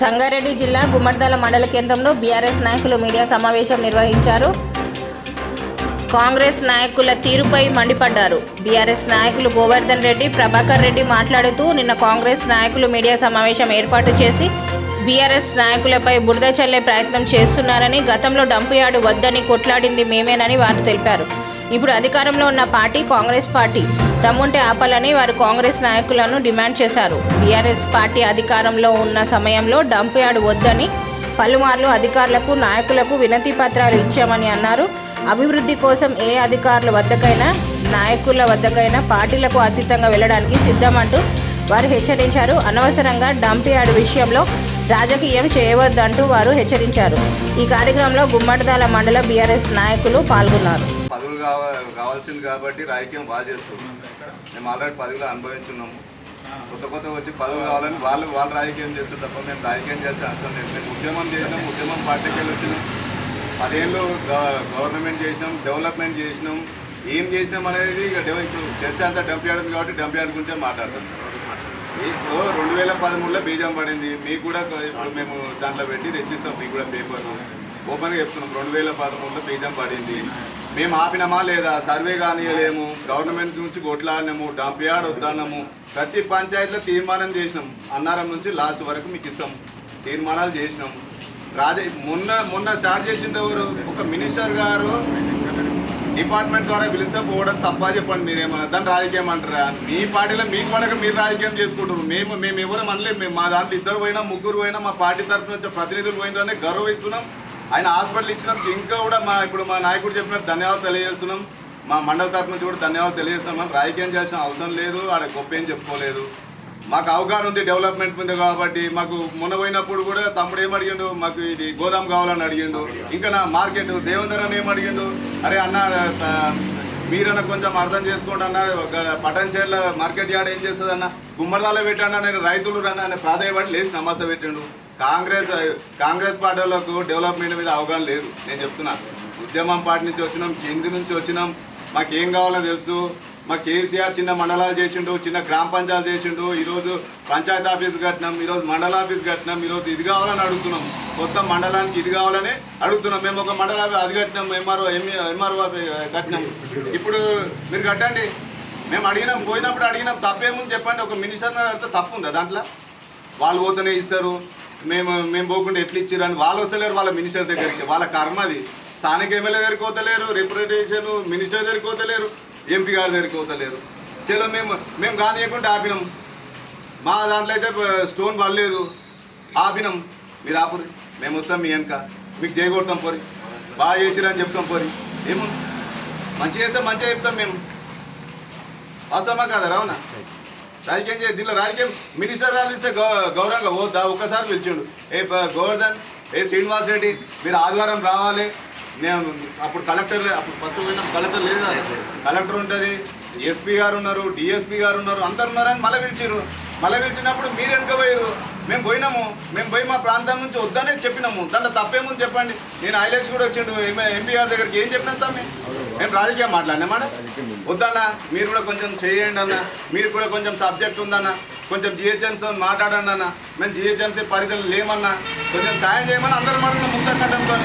సంగారెడ్డి జిల్లా గుమ్మడిదల మండల కేంద్రంలో బీఆర్ఎస్ నాయకులు మీడియా సమావేశం నిర్వహించారు. కాంగ్రెస్ నాయకుల తీరుపై మండిపడ్డారు. బీఆర్ఎస్ నాయకులు గోవర్ధన్ రెడ్డి ప్రభాకర్ రెడ్డి మాట్లాడుతూ నిన్న కాంగ్రెస్ నాయకులు మీడియా సమావేశం ఏర్పాటు చేసి బీఆర్ఎస్ నాయకులపై బురద చల్లే ప్రయత్నం చేస్తున్నారని గతంలో డంపు యార్డు వద్దని కొట్లాడింది మేమేనని వారు తెలిపారు. ఇప్పుడు అధికారంలో ఉన్న పార్టీ కాంగ్రెస్ పార్టీ తమ్ముంటే ఆపాలని వారు కాంగ్రెస్ నాయకులను డిమాండ్ చేశారు. బీఆర్ఎస్ పార్టీ అధికారంలో ఉన్న సమయంలో డంప్ యార్డ్ వద్దని పలుమార్లు అధికారులకు నాయకులకు వినతి పత్రాలు ఇచ్చామని అన్నారు. అభివృద్ధి కోసం ఏ అధికారుల వద్దకైనా నాయకుల వద్దకైనా పార్టీలకు అతీతంగా వెళ్ళడానికి సిద్ధమంటూ వారు హెచ్చరించారు. అనవసరంగా డంప్ యార్డ్ విషయంలో రాజకీయం చేయవద్దంటూ వారు హెచ్చరించారు. ఈ కార్యక్రమంలో గుమ్మడిదాల మండల బీఆర్ఎస్ నాయకులు పాల్గొన్నారు. కావ కావాల్సింది కాబట్టి రాజకీయం బాగా చేస్తున్నాం మేము ఆల్రెడీ పదవిలో అనుభవించున్నాము. కొత్త కొత్త వచ్చి పదవి కావాలని వాళ్ళు వాళ్ళు రాజకీయం చేస్తే తప్ప మేము రాజకీయం చేయాల్సిన అవసరం లేదు. మేము ఉద్యమం చేసినాం ఉద్యమం పార్టీకి వెళ్ళి వచ్చినాం పదేళ్ళు గ- గవర్నమెంట్ చేసినాం డెవలప్మెంట్ చేసినాం. ఏం చేసినాం అనేది ఇక ఇప్పుడు చర్చ అంతా డంప్ చేయడం కాబట్టి డంప్ చేయడం గురించే మాట్లాడతాం. ఇప్పుడు రెండు వేల పదమూడులో బీజం పడింది. మీకు కూడా ఇప్పుడు మేము దాంట్లో పెట్టి తెచ్చిస్తాం. మీకు కూడా పేపర్ ఓపెన్గా చెప్తున్నాం. రెండు వేల పదమూడులో బీజం పడింది. మేము ఆపినామా లేదా? సర్వే కానియలేము. గవర్నమెంట్ నుంచి కొట్లాడినాము డంపియాడ్ వద్దన్నాము. ప్రతి పంచాయతీలో తీర్మానం చేసినాం. అన్నారం నుంచి లాస్ట్ వరకు మీకు ఇస్తాం. తీర్మానాలు చేసినాం. రాజ మొన్న మొన్న స్టార్ట్ చేసింది ఎవరు? ఒక మినిస్టర్ గారు డిపార్ట్మెంట్ ద్వారా పిలిచకపోవడం తప్ప చెప్పండి మీరేమన్నా? దాన్ని రాజకీయం అంటారా? మీ పార్టీలో మీకు పడక మీరు రాజకీయం చేసుకుంటారు మేము మేము ఎవరు అనలేము మేము మా దాంట్లో ఇద్దరు పోయినా ముగ్గురు పోయినా మా పార్టీ తరఫున వచ్చే ప్రతినిధులు పోయినారనే గౌరవిస్తున్నాం ఆయన హాస్పిటల్ ఇచ్చినప్పుడు ఇంకా కూడా మా ఇప్పుడు మా నాయకుడు చెప్పినట్టు ధన్యవాదాలు తెలియజేస్తున్నాం. మా మండల తరఫు నుంచి కూడా ధన్యవాదాలు తెలియజేస్తున్నాం. రాజకీయం చేయాల్సిన అవసరం లేదు. ఆడ గొప్ప ఏం చెప్పుకోలేదు. మాకు అవగాహన ఉంది డెవలప్మెంట్ మీద కాబట్టి మాకు మొన్న పోయినప్పుడు కూడా తమ్ముడు ఏం అడిగిండు? మాకు ఇది గోదాం కావాలని అడిగిండు. ఇంకా నా మార్కెట్ దేవేందర్ అని ఏం అడిగిండు? అరే అన్న త- మీరన్న కొంచెం అర్థం చేసుకోండి అన్న. పటన్ చీరల మార్కెట్ యార్డ్ ఏం చేస్తుంది అన్న గుమ్మడిదాలో పెట్టండి నేను రైతులు రన్న అనే ప్రాధాయపడి లేచి నమాస పెట్టిండు. కాంగ్రెస్ కాంగ్రెస్ పార్టీలకు డెవలప్మెంట్ మీద అవగాహన లేదు. నేను చెప్తున్నా. ఉద్యమం పార్టీ నుంచి వచ్చినాం కింది నుంచి వచ్చినాం. మాకేం కావాలో తెలుసు. మా కేసీఆర్ చిన్న మండలాలు చేసిండు చిన్న గ్రామ పంచాయతీలు చేసిండు. ఈరోజు పంచాయతీ ఆఫీస్ కట్టినాం ఈరోజు మండల ఆఫీస్ కట్టినాం ఈరోజు ఇది కావాలని అడుగుతున్నాం. మొత్తం మండలానికి ఇది కావాలని అడుగుతున్నాం. మేము ఒక మండల అది కట్టినాం ఎంఆర్ఓ ఎంఆర్ఓ కట్టినాం. ఇప్పుడు మీరు కట్టండి. మేము అడిగినాం పోయినప్పుడు అడిగినాం. తప్పేముంది చెప్పండి. ఒక మినిస్టర్ అడిగితే తప్పు ఉందా దాంట్లో? వాళ్ళు పోతేనే ఇస్తారు. మేము మేము పోకుండా ఎట్లా ఇచ్చారు అని వాళ్ళు వస్తలేరు వాళ్ళ మినిస్టర్ దగ్గరికి. వాళ్ళ కర్మ అది. స్థానిక ఎమ్మెల్యే దగ్గరికి పోతలేరు రిప్రజెంటేషన్ మినిస్టర్ దగ్గరికి పోతలేరు ఎంపీ గారి దగ్గరికి పోతలేరు. చలో మేము మేము కానియకుండా ఆపినాం. మా దాంట్లో అయితే స్టోన్ పడలేదు. ఆపినాం. మీరు ఆపురి మేము వస్తాం మీ వెనక. మీకు చేయగొడతాం పోరి. బాగా చేసిరని చెప్తాం పోరి. ఏమో? మంచిగా చేస్తే మంచిగా చెప్తాం మేము. వస్తామా కదా రావునా? రాజకీయం చేయ దీనిలో రాజకీయం మినిస్టర్ రాలిస్తే గౌ- గౌరవంగా పోద్దా? ఒక్కసారి పిలిచిండు. ఏ గోవర్ధన్ ఏ శ్రీనివాస్ రెడ్డి మీరు ఆదివారం రావాలి. నేను అప్పుడు కలెక్టర్ అప్పుడు ఫస్ట్ పోయిన కలెక్టర్ లేదు కదా. కలెక్టర్ ఉంటుంది ఎస్పీ గారు ఉన్నారు డిఎస్పీ గారు ఉన్నారు అందరు ఉన్నారని మళ్ళీ పిలిచిర్రు మళ్ళీ పిలిచినప్పుడు మీరు వెనుక పోయారు మేము పోయినాము మేము పోయి మా ప్రాంతం నుంచి వద్దనే చెప్పినాము. దాంట్లో తప్పేముంది చెప్పండి. నేను ఐలేజ్ కూడా వచ్చిండు ఎంపీ గారి దగ్గరికి ఏం చెప్పినా తమ్మి? మేము రాజకీయం మాట్లాడినామాట వద్దన్నా మీరు కూడా కొంచెం చేయండి అన్న మీరు కూడా కొంచెం సబ్జెక్ట్ ఉందన్న కొంచెం జిహెచ్ఎంసీ మాట్లాడండి అన్న మేము జిహెచ్ఎంసీ పరిధిలో లేమన్నా కొంచెం సాయం చేయమని అందరూ మాట్లాడిన ముక్త కంఠంతో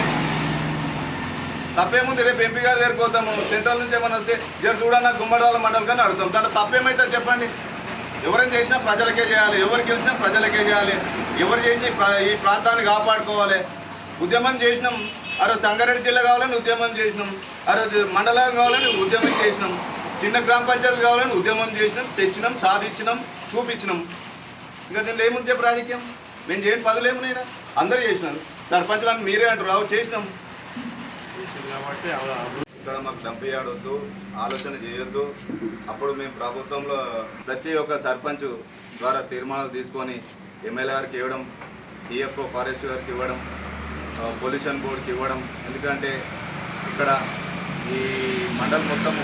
తప్పేముంది రేపు ఎంపీ గారి దగ్గరికి పోతాము సెంట్రల్ నుంచి ఏమైనా వస్తే జర చూడన్న గుమ్మడాల మండలి కానీ అడుగుతాం. దాంట్లో తప్పేమైతే చెప్పండి. ఎవరైనా చేసినా ప్రజలకే చేయాలి. ఎవరు గెలిచినా ప్రజలకే చేయాలి. ఎవరు చేసి ఈ ప్రాంతాన్ని కాపాడుకోవాలి. ఉద్యమం చేసినాం. ఆ రోజు సంగారెడ్డి జిల్లా కావాలని ఉద్యమం చేసినాం. ఆ రోజు మండలం కావాలని ఉద్యమం చేసినాం. చిన్న గ్రామ పంచాయతీలు కావాలని ఉద్యమం చేసినాం. తెచ్చినాం సాధించినాం చూపించినాం. ఇంకా దీనిలో ఏముంది చెప్పు రాజకీయం? మేము చేయని పదులు ఏమున్నాయి అందరూ చేసినారు. సర్పంచులను మీరే అంటారు. రావు చేసినాం. ఇక్కడ మాకు చంపేయాడొద్దు ఆలోచన చేయొద్దు. అప్పుడు మేము ప్రభుత్వంలో ప్రతి ఒక్క సర్పంచ్ ద్వారా తీర్మానాలు తీసుకొని ఎమ్మెల్యే గారికి ఇవ్వడం డిఎఫ్ఓ ఫారెస్ట్ గారికి ఇవ్వడం పొల్యూషన్ బోర్డుకి ఇవ్వడం. ఎందుకంటే ఇక్కడ ఈ మండల్ మొత్తము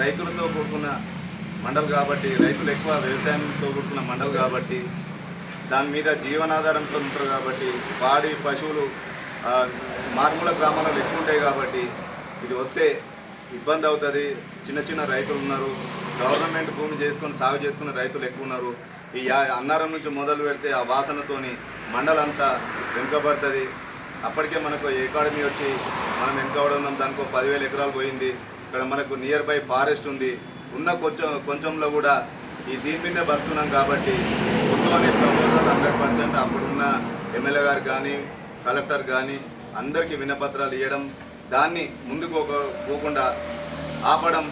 రైతులతో కూడుకున్న మండల్ కాబట్టి రైతులు ఎక్కువ వ్యవసాయంతో కూడుకున్న మండల్ కాబట్టి దాని మీద జీవనాధారంతో ఉంటారు కాబట్టి పాడి పశువులు ఆ, మారుమూల గ్రామాలలో ఎక్కువ ఉంటాయి కాబట్టి ఇది వస్తే ఇబ్బంది అవుతుంది. చిన్న చిన్న రైతులు ఉన్నారు. గవర్నమెంట్ భూమి చేసుకొని సాగు చేసుకున్న రైతులు ఎక్కువ ఉన్నారు. ఈ యా- అన్నారం నుంచి మొదలు పెడితే ఆ వాసనతోని మండలంతా వెనుకబడుతుంది. అప్పటికే మనకు ఎకాడమీ వచ్చి మనం వెనుకబడి ఉన్నాం. దానికి ఒక పదివేల ఎకరాలు పోయింది. ఇక్కడ మనకు నియర్ బై ఫారెస్ట్ ఉంది. ఉన్న కొంచెం కొంచెంలో కూడా ఈ దీని మీదే బతుకున్నాం కాబట్టి ముందు ప్రపోజల్ హండ్రెడ్ పర్సెంట్ అప్పుడున్న ఎమ్మెల్యే గారు కానీ కలెక్టర్ కానీ అందరికీ వినపత్రాలు ఇవ్వడం దాన్ని ముందుకు పోక- పోకుండా ఆపడం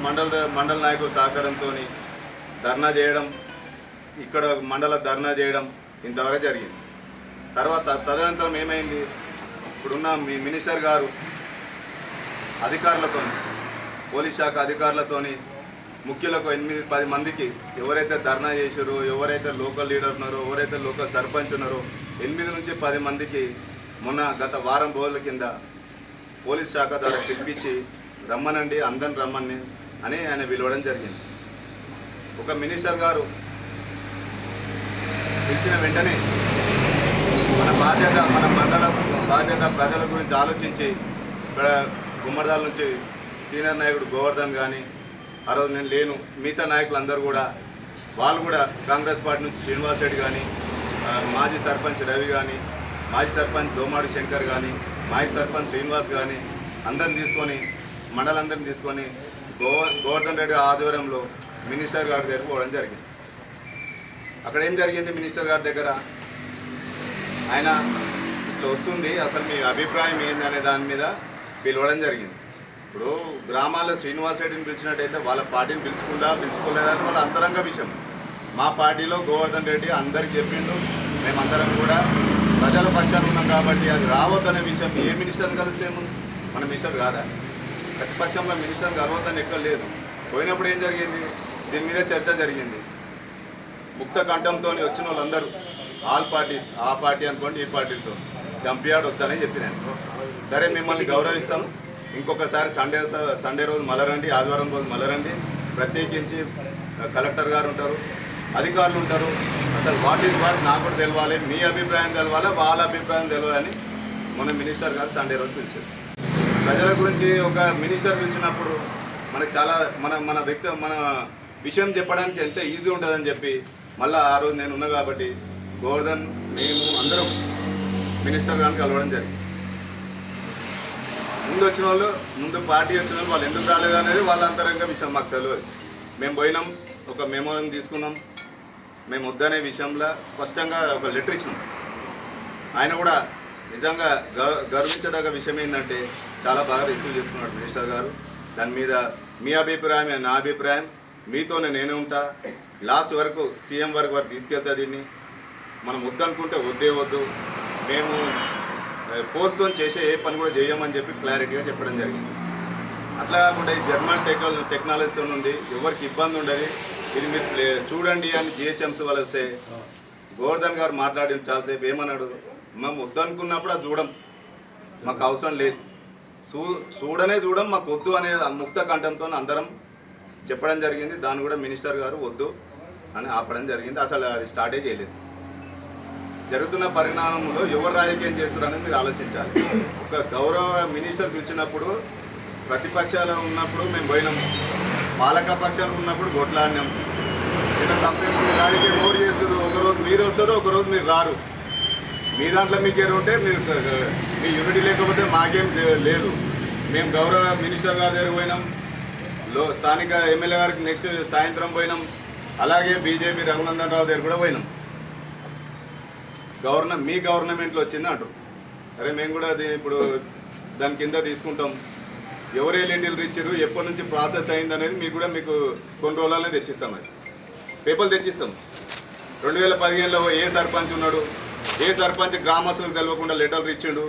మండల మండల నాయకుల సహకారంతో ధర్నా చేయడం ఇక్కడ మండల ధర్నా చేయడం ఇంతవరకు జరిగింది. తర్వాత తదనంతరం ఏమైంది? ఇప్పుడున్న మీ మినిస్టర్ గారు అధికారులతో పోలీస్ శాఖ అధికారులతోని ముఖ్యులకు ఎనిమిది పది మందికి ఎవరైతే ధర్నా చేశారో ఎవరైతే లోకల్ లీడర్ ఉన్నారో ఎవరైతే లోకల్ సర్పంచ్ ఉన్నారో ఎనిమిది నుంచి పది మందికి మొన్న గత వారం రోజుల కింద పోలీస్ శాఖ ద్వారా పిలిపించి రమ్మనండి అందరిని రమ్మని అని ఆయన పిలవడం జరిగింది. ఒక మినిస్టర్ గారు పిలిచిన వెంటనే మన బాధ్యత మన మండల బాధ్యత ప్రజల గురించి ఆలోచించి ఇక్కడ గుమ్మడిదాల నుంచి సీనియర్ నాయకుడు గోవర్ధన్ కానీ ఆ రోజు నేను లేను మిగతా నాయకులు అందరూ కూడా వాళ్ళు కూడా కాంగ్రెస్ పార్టీ నుంచి శ్రీనివాస్ రెడ్డి కానీ మాజీ సర్పంచ్ రవి కానీ మాజీ సర్పంచ్ దోమాడి శంకర్ కానీ మాజీ సర్పంచ్ శ్రీనివాస్ కానీ అందరిని తీసుకొని మండలందరిని తీసుకొని గో గోవర్ధన్ రెడ్డి ఆధ్వర్యంలో మినిస్టర్ గారి దగ్గర పోవడం జరిగింది. అక్కడ ఏం జరిగింది మినిస్టర్ గారి దగ్గర? ఆయన ఇట్లా వస్తుంది అసలు మీ అభిప్రాయం ఏంది అనే దాని మీద పిలవడం జరిగింది. ఇప్పుడు గ్రామాల్లో శ్రీనివాస్ రెడ్డిని పిలిచినట్టయితే వాళ్ళ పార్టీని పిలుచుకుందా పిలుచుకోలేదని వాళ్ళ అంతరంగ విషయం. మా పార్టీలో గోవర్ధన్ రెడ్డి అందరికి చెప్పిండు మేమందరం కూడా ప్రజల పక్షాన ఉన్నాం కాబట్టి అది రావద్దనే విషయం ఏ మినిస్టర్ని కలిస్తే మన మినిస్టర్ కాదా? ప్రతిపక్షంలో మినిస్టర్ కలవద్దని ఎక్కడ లేదు. పోయినప్పుడు ఏం జరిగింది? దీని మీద చర్చ జరిగింది. ముక్త కంఠంతో వచ్చిన వాళ్ళందరూ ఆల్ పార్టీస్ ఆ పార్టీ అనుకోండి ఈ పార్టీలతో చంపియాడు వద్దని చెప్పినాను సరే మిమ్మల్ని గౌరవిస్తాం ఇంకొకసారి సండే సండే రోజు మలరండి ఆదివారం రోజు మలరండి. ప్రత్యేకించి కలెక్టర్ గారు ఉంటారు. అధికారులు ఉంటారు. అసలు వాటి వాటి నాకు కూడా తెలవాలి మీ అభిప్రాయం తెలవాలి వాళ్ళ అభిప్రాయం తెలవాలని మన మినిస్టర్ గారు సండే రోజు పిలిచారు. ప్రజల గురించి ఒక మినిస్టర్ పిలిచినప్పుడు మనకు చాలా మన మన వ్యక్తి మన విషయం చెప్పడానికి ఎంత ఈజీ ఉంటుందని చెప్పి మళ్ళీ ఆ రోజు నేను ఉన్నా కాబట్టి గోవర్ధన్ మేము అందరం మినిస్టర్ గారిని కలవడం జరిగింది. ముందు వచ్చిన వాళ్ళు ముందు పార్టీ వచ్చిన వాళ్ళు వాళ్ళు ఎందుకు రాలేదు అనేది వాళ్ళ అంతరంగ విషయం మాకు తెలియదు. మేము పోయినాం ఒక మెమోరం తీసుకున్నాం. మేము వద్దనే విషయంలో స్పష్టంగా ఒక లెటర్ ఇచ్చినాం. ఆయన కూడా నిజంగా గర్వించదగ్గ విషయం ఏంటంటే చాలా బాగా రిసీవ్ చేసుకున్నాడు మినిస్టర్ గారు. దాని మీద మీ అభిప్రాయం నా అభిప్రాయం మీతోనే నేను ఉంటా. లాస్ట్ వరకు సీఎం వరకు వరకు తీసుకెళ్తా దీన్ని. మనం వద్దనుకుంటే వద్దే వద్దు. మేము ఫోర్స్తో చేసే ఏ పని కూడా చేయమని చెప్పి క్లారిటీగా చెప్పడం జరిగింది. అట్లా కాకుండా ఈ జర్మన్ టెక్ టెక్నాలజీతో ఉంది ఎవరికి ఇబ్బంది ఉండదు. ఇది మీరు చూడండి అని జిహెచ్ఎంసీ వలసే గోవర్ధన్ గారు మాట్లాడిన చాలాసేపు ఏమన్నాడు? మేము వద్దనుకున్నప్పుడు అది చూడం. మాకు అవసరం లేదు. చూ చూడనే చూడం మాకు వద్దు అనే ఆ ముక్త కంఠంతో అందరం చెప్పడం జరిగింది. దాన్ని కూడా మినిస్టర్ గారు వద్దు అని ఆపడం జరిగింది. అసలు అది స్టార్టే చేయలేదు. జరుగుతున్న పరిణామంలో ఎవరు రాజకీయం చేస్తారనేది మీరు ఆలోచించాలి. ఒక గౌరవ మినిస్టర్ పిలిచినప్పుడు ప్రతిపక్షాలు ఉన్నప్పుడు మేము పోయినాం. పాలక పక్షాలు ఉన్నప్పుడు కొట్లాడినాం. ఇక్కడ తప్పేముంది రాజకీయం ఎవరు చేస్తారు ఒకరోజు మీరు వస్తారు ఒకరోజు మీరు రారు. మీ దాంట్లో మీకు ఏరు ఉంటే మీరు మీ యూనిటీ లేకపోతే మాకేం లేదు. మేము గౌరవ మినిస్టర్ గారి దగ్గర పోయినాం. లో స్థానిక ఎమ్మెల్యే గారికి నెక్స్ట్ సాయంత్రం పోయినాం. అలాగే బీజేపీ రఘునందన్ రావు దగ్గర కూడా పోయినాం. గవర్న మీ గవర్నమెంట్లో వచ్చింది అంటారు. అరే మేము కూడా అది ఇప్పుడు దాని కింద తీసుకుంటాం. ఎవరు ఎల్ఎండీలు ఇచ్చారు ఎప్పటి నుంచి ప్రాసెస్ అయింది అనేది మీకు కూడా మీకు కొన్ని రోజులనే తెచ్చిస్తాం అది. పేపర్లు తెచ్చిస్తాం. రెండు వేల పదిహేనులో ఏ సర్పంచ్ ఉన్నాడు? ఏ సర్పంచ్ గ్రామస్తులకు తెలియకుండా లెటర్లు ఇచ్చిండు?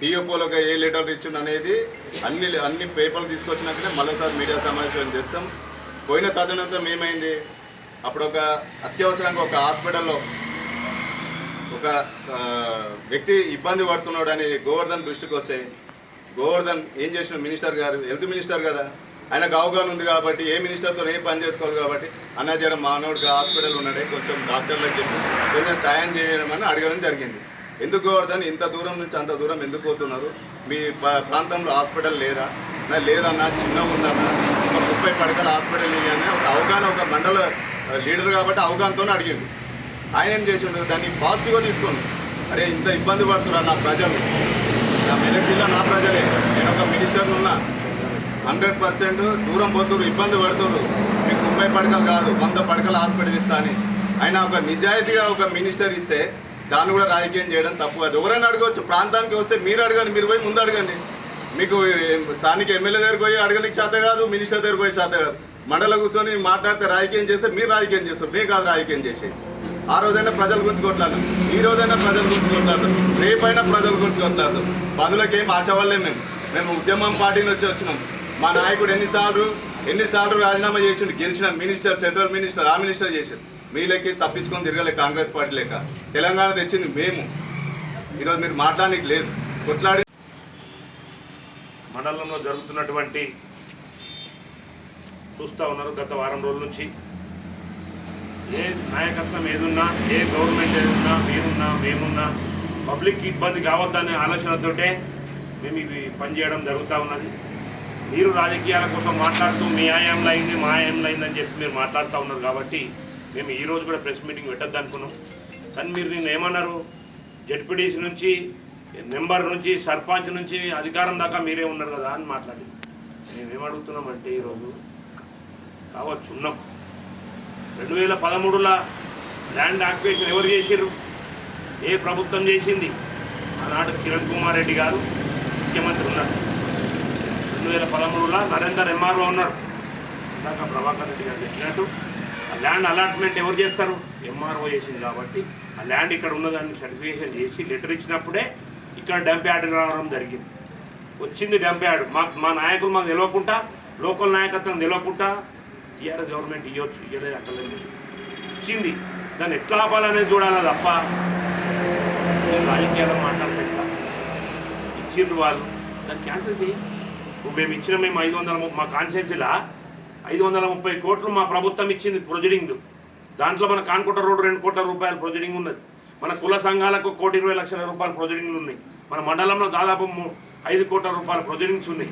డిఓపోలోకి ఏ లెటర్లు ఇచ్చిండు అనేది అన్ని అన్ని పేపర్లు తీసుకొచ్చినాకనే మరోసారి మీడియా సమావేశం చేస్తాం. పోయిన తదనంతరం ఏమైంది? అప్పుడు ఒక అత్యవసరంగా ఒక హాస్పిటల్లో ఒక వ్యక్తి ఇబ్బంది పడుతున్నాడు అని గోవర్ధన్ దృష్టికి వస్తే గోవర్ధన్ ఏం చేసిన మినిస్టర్ గారు? హెల్త్ మినిస్టర్ కదా. ఆయనకు అవగాహన ఉంది కాబట్టి ఏ మినిస్టర్తో ఏ పని చేసుకోవాలి కాబట్టి అన్న జ్వరం మానవుడికి హాస్పిటల్ ఉన్నాడే కొంచెం డాక్టర్లకు చెప్పి కొంచెం సాయం చేయడం అని అడగడం జరిగింది. ఎందుకు గోవర్ధన్? ఇంత దూరం నుంచి అంత దూరం ఎందుకు పోతున్నారు? మీ ప్రాంతంలో హాస్పిటల్ లేదా? నా లేదన్నా చిన్న ఉందన్నా ఒక ముప్పై పడకల హాస్పిటల్ అని ఒక అవగాహన ఒక మండల లీడర్ కాబట్టి అవగాహనతో అడిగిండు. ఆయన ఏం చేసిండు? దాన్ని పాజిటివ్గా తీసుకోండి. అరే ఇంత ఇబ్బంది పడుతున్నారు నా ప్రజలు. నా మెదక్ జిల్లా నా ప్రజలే. నేను ఒక మినిస్టర్ ఉన్నా. హండ్రెడ్ పర్సెంట్ దూరం పోతురు ఇబ్బంది పడుతురు మీకు ముప్పై పడకలు కాదు వంద పడకలు హాస్పిటల్ ఇస్తా అని. ఆయన ఒక నిజాయితీగా ఒక మినిస్టర్ ఇస్తే దాన్ని కూడా రాజకీయం చేయడం తప్పు కాదు. ఎవరైనా అడగవచ్చు ప్రాంతానికి వస్తే మీరు అడగండి మీరు పోయి ముందు అడగండి. మీకు స్థానిక ఎమ్మెల్యే దగ్గరికి పోయి అడగడానికి చేత కాదు మినిస్టర్ దగ్గరికి పోయి చేత కాదు. మండల కూర్చొని మాట్లాడితే రాజకీయం చేస్తే మీరు రాజకీయం చేస్తారు మీరు కాదు రాజకీయం చేసేది. ఆ రోజైనా ప్రజల గురించి ఈ రోజైనా ప్రజల గురించి కొట్లాడు రేపైనా ప్రజల గురించి కొట్లాడు పదులకేం ఆశవాళ్ళే మేము. మేము ఉద్యమం పార్టీని వచ్చి వచ్చినాం. మా నాయకుడు ఎన్నిసార్లు ఎన్నిసార్లు రాజీనామా చేసిండు? గెలిచిన మినిస్టర్ సెంట్రల్ మినిస్టర్ ఆ మినిస్టర్ చేశారు మీ లెక్క తప్పించుకొని తిరగలే కాంగ్రెస్ పార్టీ లెక్క. తెలంగాణ తెచ్చింది మేము. ఈరోజు మీరు మాట్లాడడానికి లేదు. కొట్లాడి మండలంలో జరుగుతున్నటువంటి చూస్తూ ఉన్నారు గత వారం రోజుల నుంచి. ఏ నాయకత్వం ఏదున్నా ఏ గవర్నమెంట్ ఏదున్నా మీరున్నా మేమున్నా పబ్లిక్ ఇబ్బంది కావద్దనే ఆలోచనతోటే మేము ఇవి పనిచేయడం జరుగుతూ ఉన్నది. మీరు రాజకీయాల కోసం మాట్లాడుతూ మీ ఆయాంలో అయింది మా ఆయాంలో అయిందని చెప్పి మీరు మాట్లాడుతూ ఉన్నారు కాబట్టి మేము ఈరోజు కూడా ప్రెస్ మీటింగ్ పెట్టద్దు అనుకున్నాం కానీ మీరు నిన్న ఏమన్నారు? జడ్పీడీసీ నుంచి మెంబర్ నుంచి సర్పంచ్ నుంచి అధికారం దాకా మీరే ఉన్నారు కదా అని మాట్లాడి మేమేం అడుగుతున్నామంటే ఈరోజు కావచ్చు ఉన్నాం. రెండు వేల పదమూడులో ల్యాండ్ ఆక్యుపేషన్ ఎవరు చేసిర్రు? ఏ ప్రభుత్వం చేసింది? ఆనాడు కిరణ్ కుమార్ రెడ్డి గారు ముఖ్యమంత్రి ఉన్నారు. రెండు వేల పదమూడులో నరేందర్ ఎంఆర్ఓ ఉన్నాడు. ఇందాక ప్రభాకర్ రెడ్డి గారు చెప్పినట్టు ఆ ల్యాండ్ అలాట్మెంట్ ఎవరు చేస్తారు? ఎంఆర్ఓ చేసింది కాబట్టి ఆ ల్యాండ్ ఇక్కడ ఉన్నదాన్ని సర్టిఫికేషన్ చేసి లెటర్ ఇచ్చినప్పుడే ఇక్కడ డంప్ యార్డ్ రావడం జరిగింది. వచ్చింది డంప్ యార్డ్. మా మా నాయకులు మాకు తెలియకుండా లోకల్ నాయకత్వం తెలియకుండా టీఆర్ఎస్ గవర్నమెంట్ ఇవ్వచ్చు ఇవ్వలేదు అక్కర్లేదు ఇచ్చింది దాన్ని ఎట్లా ఆపాలనేది చూడాలి తప్ప నేను రాజకీయాల్లో ఇచ్చిండ్రు వాళ్ళు. దాన్ని క్యాన్సిల్ చేయి. ఇప్పుడు మేము ఇచ్చిన మేము ఐదు వందల మా కాన్స్టిట్యూన్సీలా ఐదు వందల ముప్పై కోట్లు మా ప్రభుత్వం ఇచ్చింది ప్రొజెడింగ్. దాంట్లో మన కాన్కోట రోడ్డు రెండు కోట్ల రూపాయల ప్రొజెడింగ్ ఉన్నది. మన కుల సంఘాలకు కోటి ఇరవై లక్షల రూపాయల ప్రొజెడింగ్లు ఉన్నాయి. మన మండలంలో దాదాపు ఐదు కోట్ల రూపాయల ప్రొజెడింగ్స్ ఉన్నాయి.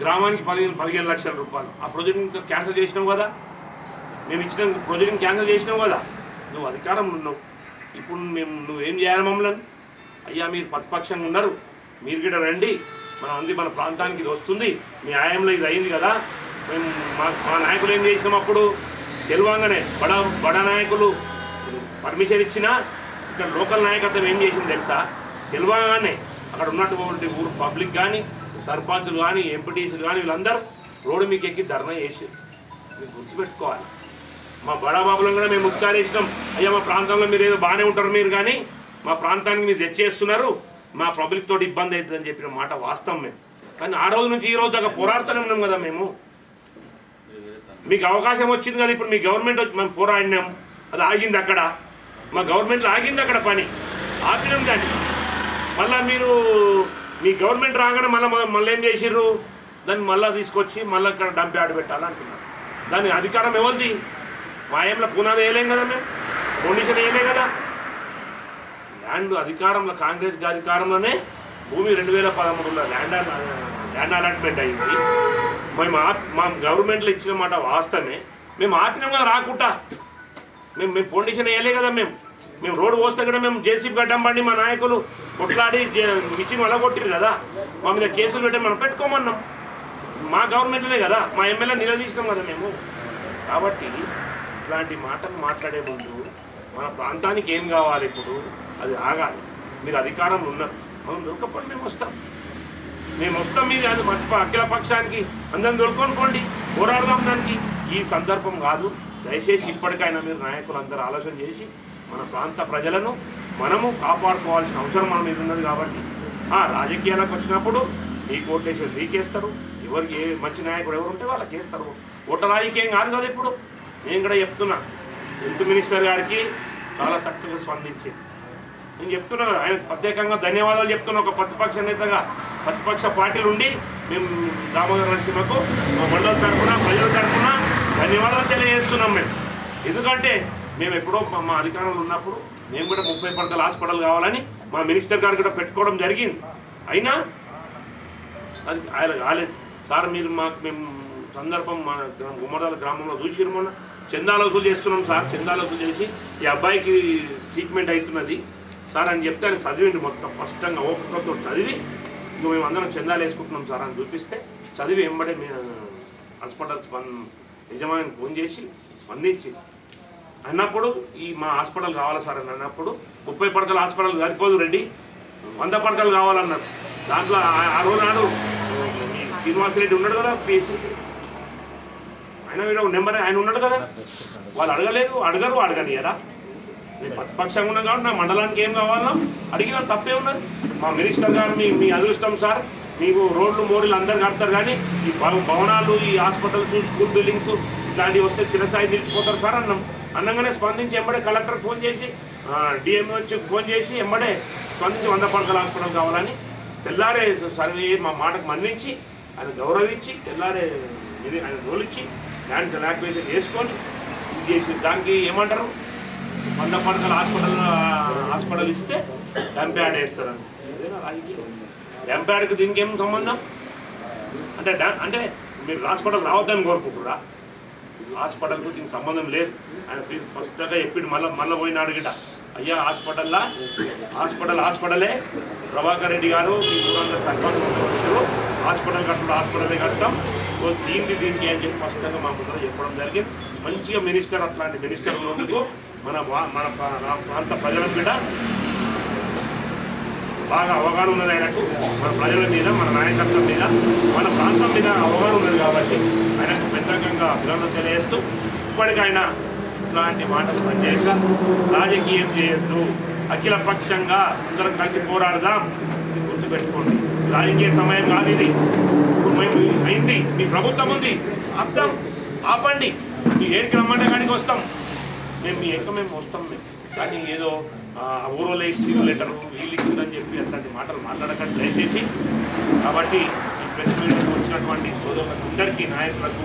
గ్రామానికి పదిహేను పదిహేను లక్షల రూపాయలు. ఆ ప్రొజెక్ట్ క్యాన్సిల్ చేసినావు కదా? మేము ఇచ్చిన ప్రొజెక్ట్ క్యాన్సిల్ చేసినావు కదా? నువ్వు అధికారం ఉన్నావు. ఇప్పుడు మేము నువ్వేం చేయాలి మమ్మల్ని? అయ్యా మీరు ప్రతిపక్షంగా ఉన్నారు. మీరు కూడా రండి. మన అంది మన ప్రాంతానికి ఇది వస్తుంది. మీ ఆయంలో ఇది అయింది కదా? మేము మా మా నాయకులు ఏం చేసినాం అప్పుడు? తెలివంగానే బడ బడ నాయకులు పర్మిషన్ ఇచ్చినా ఇక్కడ లోకల్ నాయకత్వం ఏం చేసింది తెలుసా? తెలివగానే అక్కడ ఉన్నటువంటి ఊరు పబ్లిక్ కానీ సర్పంచులు కానీ ఎంపీటీసీలు కానీ వీళ్ళందరూ రోడ్డు మీకు ఎక్కి ధర్నా చేసారు మీరు గుర్తుపెట్టుకోవాలి. మా బడాబాబులను కూడా మేము ఉత్కారేసినాం అయ్యా మా ప్రాంతంలో మీరు ఏదో బాగానే ఉంటారు మీరు కానీ మా ప్రాంతానికి మీరు తెచ్చేస్తున్నారు. మా పబ్లిక్ తోటి ఇబ్బంది అవుతుందని చెప్పిన మాట వాస్తవం మేము. కానీ ఆ రోజు నుంచి ఈ రోజు దాకా పోరాడుతూనే ఉన్నాం కదా మేము. మీకు అవకాశం వచ్చింది కదా ఇప్పుడు మీ గవర్నమెంట్ వచ్చి మేము పోరాడినాం. అది ఆగింది అక్కడ. మా గవర్నమెంట్లో ఆగింది అక్కడ పని. ఆపినాం దాన్ని. మళ్ళీ మీరు మీ గవర్నమెంట్ రాగానే మళ్ళీ మళ్ళీ ఏం చేసిర్రు? దాన్ని మళ్ళీ తీసుకొచ్చి మళ్ళీ ఇక్కడ డంప్ ఆడ పెట్టాలంటున్నారు దాని అధికారం ఎవరిది? మాయంలో పునాది వేయలేం కదా మేము? పొండిషన్ వేయలే కదా? ల్యాండ్ అధికారంలో కాంగ్రెస్ అధికారంలోనే భూమి రెండు వేల పదమూడులో ల్యాండ్ ల్యాండ్ అలాట్మెంట్ అయింది. మేము మా గవర్నమెంట్లో ఇచ్చిన మాట వాస్తవమే. మేము ఆపినాం కదా రాకుండా. మేము మేము పొండిషన్ వేయలే కదా మేము? మేము రోడ్డు పోస్తే కూడా మేము జేసీబీ గడ్డం పడి మా నాయకులు కొట్లాడి మిషన్ వలగొట్టిరు కదా. మా మీద కేసులు పెట్టి మనం పెట్టుకోమన్నాం. మా గవర్నమెంట్లే కదా. మా ఎమ్మెల్యే నిలదీసినాం కదా మేము. కాబట్టి ఇట్లాంటి మాటలు మాట్లాడే ముందు మన ప్రాంతానికి ఏం కావాలి ఇప్పుడు? అది ఆగాలి. మీరు అధికారంలో ఉన్నారు. మనం దొరకపడి మేము వస్తాం. మేము వస్తాం మీద అది మర్చిపో అఖిల పక్షానికి అందరం దొరుకుని పోండి పోరాడదాం దానికి. ఈ సందర్భం కాదు. దయచేసి ఇప్పటికైనా మీరు నాయకులు అందరూ ఆలోచన చేసి మన ప్రాంత ప్రజలను మనము కాపాడుకోవాల్సిన అవసరం మన మీద ఉన్నది కాబట్టి ఆ రాజకీయాలకు వచ్చినప్పుడు నీ కోటేశ్వరు నీకేస్తారు ఎవరికి ఏ మంచి నాయకుడు ఎవరు ఉంటే వాళ్ళకి వేస్తారు ఓట రాజకీయం కాదు కదా ఇప్పుడు. నేను కూడా చెప్తున్నా. హెల్త్ మినిస్టర్ గారికి చాలా చక్కగా స్పందించింది నేను చెప్తున్నా కదా, ఆయన ప్రత్యేకంగా ధన్యవాదాలు చెప్తున్నా. ఒక ప్రతిపక్ష నేతగా ప్రతిపక్ష పార్టీలు ఉండి మేము దామోదర నరసింహకు మా మండల తరఫున ప్రజల తరఫున ధన్యవాదాలు తెలియజేస్తున్నాం మేము. ఎందుకంటే మేము ఎప్పుడో మా- అధికారంలో ఉన్నప్పుడు మేము కూడా ముప్పై పడకల హాస్పిటల్ కావాలని మా మినిస్టర్ గారు కూడా పెట్టుకోవడం జరిగింది. అయినా అది ఆయన కాలేదు. సార్ మీరు మాకు మేము సందర్భం మా గుమ్మడాల గ్రామంలో చూసిరు మొన్న. చందాలు వసూలు చేస్తున్నాం సార్. చందాలు వసూలు చేసి ఈ అబ్బాయికి ట్రీట్మెంట్ అవుతున్నది. సార్ అని చెప్తే ఆయన చదివిండి మొత్తం. స్పష్టంగా ఓపికతో చదివి ఇంకా మేము అందరం చందాలు వేసుకుంటున్నాం సార్ అని చూపిస్తే చదివి ఎంబడే మీ హాస్పిటల్ స్పంద యజమాని ఫోన్ చేసి స్పందించి అన్నప్పుడు ఈ మా హాస్పిటల్ కావాలా సార్ అని అన్నప్పుడు ముప్పై పడకల హాస్పిటల్ సరిపోదు రెడ్డి. వంద పడకలు కావాలన్నారు. దాంట్లో ఆ- ఆ రోజు నాడు ఈ శ్రీనివాస్ రెడ్డి ఉన్నాడు కదా పిఎస్సీ ఆయన వీడు ఒక నెంబర్ ఆయన ఉన్నాడు కదా. వాళ్ళు అడగలేదు అడగరు కదా నేను ప్రతిపక్షంగా ఉన్నాం కాబట్టి నా మండలానికి ఏం కావాలన్నా అడిగిన తప్పే ఉన్నది. మా మినిస్టర్ గారు మీ మీ అదృష్టం సార్. మీకు రోడ్లు మోరీలు అందరు కడతారు కానీ ఈ భవనాలు ఈ హాస్పిటల్స్ స్కూల్ బిల్డింగ్స్ ఇలాంటివి వస్తే చిరస్థాయి నిలిచిపోతారు సార్ అన్నాం. అన్నగానే స్పందించి ఎంబడే కలెక్టర్ ఫోన్ చేసి డిఎంఓ వచ్చి ఫోన్ చేసి ఎంబడే స్పందించి వంద పడకల హాస్పిటల్ కావాలని తెల్లారే సర్వే మా మాటకు మన్నించి ఆయన గౌరవించి తెల్లారే ఇది ఆయన రోలిచ్చి ల్యాండ్ లాక్వేషన్ చేసుకొని ఇది చేసి దానికి ఏమంటారు? వంద పడకల హాస్పిటల్ హాస్పిటల్ ఇస్తే డంప్యాడ్ వేస్తారని. అదేనా డంప్యాడ్కి దీనికి ఏం సంబంధం? అంటే డా- అంటే మీరు హాస్పిటల్ రావద్దని కోరుకుంటురా హాస్పిటల్కు దీనికి సంబంధం లేదు. ఆయన స్పష్టంగా చెప్పిండు మళ్ళీ మళ్ళీ పోయినాడు గిట అయ్యా హాస్పిటల్లా? హాస్పిటల్ హాస్పిటలే. ప్రభాకర్ రెడ్డి గారు మీ హాస్పిటల్ కట్టడం హాస్పిటలే కట్టడం. సో దీనికి దీనికి అని చెప్పి స్పష్టంగా మా ముందర చెప్పడం జరిగింది. మంచిగా మినిస్టర్ అట్లాంటి మినిస్టర్ ఉన్నందుకు మన వా- మన ప్రా- ప్రాంత ప్రజల మీద బాగా అవగాహన ఉన్నది ఆయనకు. మన ప్రజల మీద మన నాయకత్వం మీద మన ప్రాంతం మీద అవగాహన కాబట్టి ఆయనకు ప్రత్యేకంగా అభినందన తెలియజేస్తూ ఇప్పటికైనా ఇట్లాంటి మాటలు పనిచేసి రాజకీయం చేయొద్దు అఖిల పక్షంగా అందరం కలిసి పోరాడదాం ఇది గుర్తుపెట్టుకోండి. రాజకీయ సమయం కాదు ఇది. ఇప్పుడు మేము అయింది. మీ ప్రభుత్వం ఉంది. ఆపుతాం ఆపండి. మీ ఏడికి రమ్మంటే కాడికి వస్తాం. మేము మీ ఎక్క మేము వస్తాం మేము. కానీ ఏదో ఊరోలో ఇచ్చిన లెటర్ వీళ్ళు ఇచ్చిందని చెప్పి అట్లాంటి మాటలు మాట్లాడకండి. దయచేసి. కాబట్టి ఈ ప్రెస్ మీట్కి వచ్చినటువంటి సోదరులందరికీ నాయకులకు